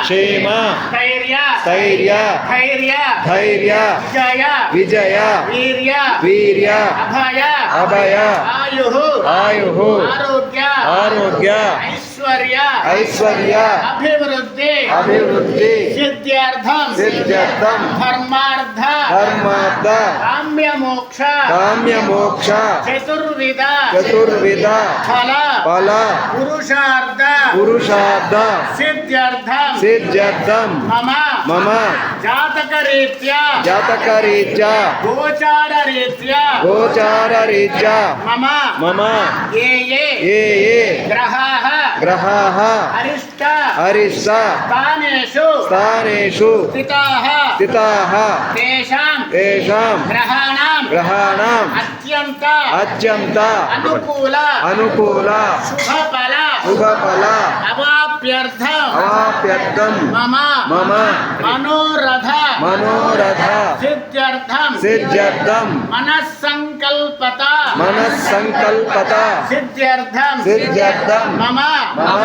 क्षेम धैर्य धैर्य विजय वीर अभय आयु आरोग्य ऐश्वर्य अभिवृद्धि अभिवृद्धि सिद्ध्यर्थम सिद्ध्यर्थम धर्मा शब्द काम्य मोक्ष काम्य मोक्ष चतुर्विद चतुर्विद फल फल पुरुषार्थ पुरुषार्थ सिद्ध्यर्थ सिद्ध्यर्थ मम मम जातक रीत्या जातक रीत्या गोचार रीत्या गोचार रीत्या मम मम ये ये ये ये ग्रहा గ్రహాः అరిష్ట అరిష్ట స్థానేషు స్థానేషు స్థితాः స్థితాः తేషాం తేషాం గ్రహాణాం గ్రహాణాం अत्यंत अनुकूला। अनुकूला। सुखफल सुखफल अवाप्यर्थम। मम। मम। मनोरथ। मनोरथ। सिद्ध्यर्थम। सिद्ध्यर्थम। मनस्संकल्पता। सिद्ध्यर्थम। सिद्ध्यर्थम। मम। मम।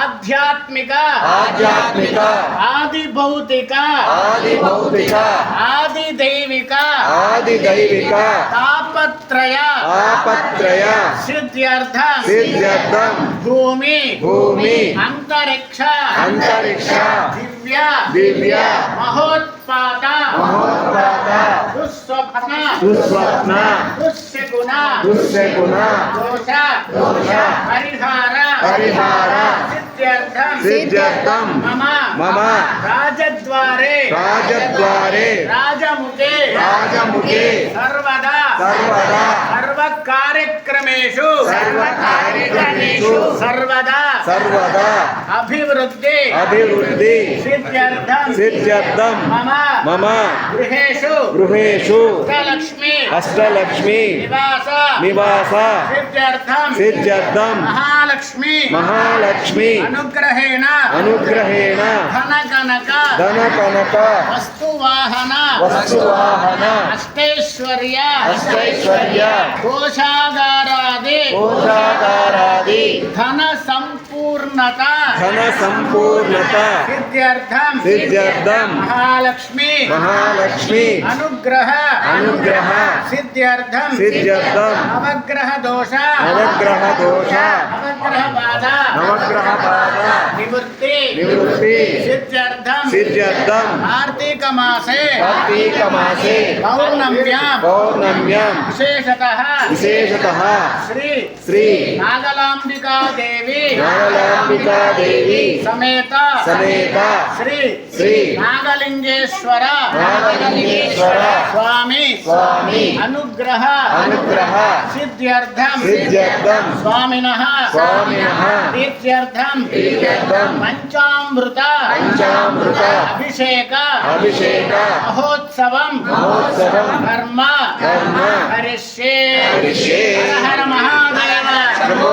आध्यात्मिका। आध्यात्मिका। आदि भौतिका आदि भौतिका आदि दैविका आदि दैविका ताप आपत्रय आपत्रय सिद्ध्यर्थ। भूमि। भूमि। अंतरिक्ष। अंतरिक्ष। दिव्या। दिव्या। महोत्पाद। महोत्पाद। दुस्वप्ना। दुस्वप्ना। दुस्सेगुना दुस्सेगुना दोषा। दोषा। दोष दोष परिहार। परिहार। सिद्ध्यर्थम। सिद्ध्यर्थम। मम। मम। राजद्वारे। राजद्वारे। राजमुखे राजमुखे सर्वदा। अभिवृद्धि। अभिवृद्धि। सिद्ध्यर्थं। सिद्ध्यर्थं। मम। मम। गृहेषु। अष्टलक्ष्मी। निवास। निवास। सिद्ध्यर्थं। सिद्ध्यर्थं। महालक्ष्मी। महालक्ष्मी। अनुग्रहेण। कनक धनकनक। धनकनक। वस्तुवाहन। वस्तुवाहन। अष्टैश्वर्य। కోశాగారాది కోశాగారాది ధన సంప संपूर्णता। धन संपूर्णता सिद्ध्यर्थम। सिद्ध्यर्थम। महालक्ष्मी। महालक्ष्मी। अनुग्रह। अनुग्रह। सिद्ध्यर्थम। सिद्ध्यर्थम। अवग्रह दोष अवग्रह दोष अवग्रह बाधा अवग्रह बाधा निवृत्ति। निवृत्ति। सिद्ध्यर्थम। सिद्ध्यर्थम। कार्तीक मासे कार्तीक मासे पौर्णम्यम। पौर्णम्यम। विशेषतः। विशेषतः। श्री श्री नागलांबिका देवी। नागला జగదంబికా దేవి సమేత సమేత శ్రీ శ్రీ నాగలింగేశ్వర నాగలింగేశ్వర స్వామి స్వామి అనుగ్రహ అనుగ్రహ సిద్ధ్యర్థం సిద్ధ్యర్థం స్వామినః స్వామినః తీర్థ్యర్థం తీర్థ్యర్థం పంచామృత పంచామృత అభిషేక అభిషేక మహోత్సవం మహోత్సవం కర్మ కర్మ హరిష్యే హరిష్యే హర మహాదేవ శంభో